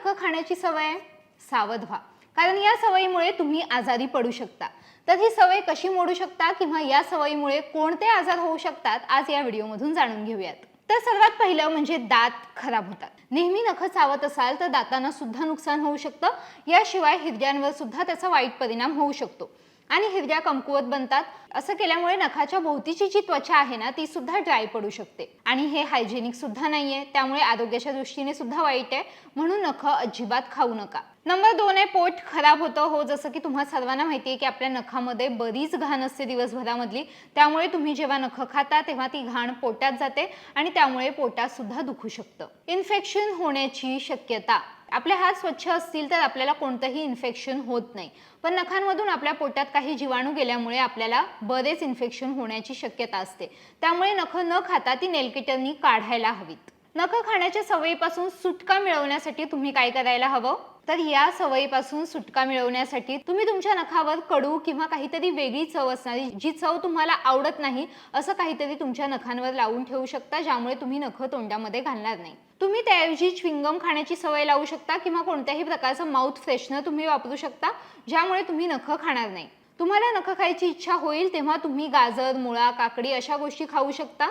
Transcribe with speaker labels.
Speaker 1: नखं खाण्याची सवय आहे? सावध व्हा. कारण या सवयीमुळे तुम्ही आजारी पडू शकता. तर ही सवय कशी मोडू शकता किंवा या सवयीमुळे कोणते आजार होऊ शकतात आज या व्हिडिओमधून जाणून घेऊयात. तर सर्वात पहिलं म्हणजे दात खराब होतात. नेहमी नखं चावत असाल तर दातांना सुद्धा नुकसान होऊ शकतं. याशिवाय हिरड्यांवर सुद्धा त्याचा वाईट परिणाम होऊ शकतो. आणि हिरव्या कमकुवत बनतात. असं केल्यामुळे नखाच्या भोवतीची जी त्वचा आहे ना ती सुद्धा ड्राय पडू शकते. आणि हे हायजेनिक सुद्धा नाहीये. त्यामुळे आरोग्याच्या दृष्टीने सुद्धा वाईट आहे. म्हणून नख अजिबात खाऊ नका. नंबर दोन आहे पोट खराब होतं. हो जसं की तुम्हा सर्वांना माहिती आहे की आपल्या नखामध्ये बरीच घाण असते दिवसभरामधली. त्यामुळे तुम्ही जेव्हा नखं खाता तेव्हा ती घाण पोटात जाते आणि त्यामुळे पोटात सुद्धा दुखू शकतं. इन्फेक्शन होण्याची शक्यता. आपले हात स्वच्छ असतील तर आपल्याला कोणतंही इन्फेक्शन होत नाही. पण नखांमधून आपल्या पोटात काही जीवाणू गेल्यामुळे आपल्याला बरेच इन्फेक्शन होण्याची शक्यता असते. त्यामुळे नखं न खाता ती नेलकिटरनी काढायला हवीत. नखं खाण्याच्या सवयीपासून सुटका मिळवण्यासाठी तुम्ही काय करायला हवं? तर या सवयीपासून सुटका मिळवण्यासाठी तुम्ही तुमच्या नखावर कडू किंवा काहीतरी वेगळी चव असणारी जी चव तुम्हाला आवडत नाही असं काहीतरी तुमच्या नखांवर लावून ठेवू शकता ज्यामुळे तुम्ही नख तोंडामध्ये घालणार नाही. तुम्ही त्याऐवजी च्विंगम खाण्याची सवय लावू शकता किंवा कोणत्याही प्रकारचं माउथ फ्रेशनर तुम्ही वापरू शकता ज्यामुळे तुम्ही नखं खाणार नाही. तुम्हाला नखं खायची इच्छा होईल तेव्हा तुम्ही गाजर मुळा काकडी अशा गोष्टी खाऊ शकता.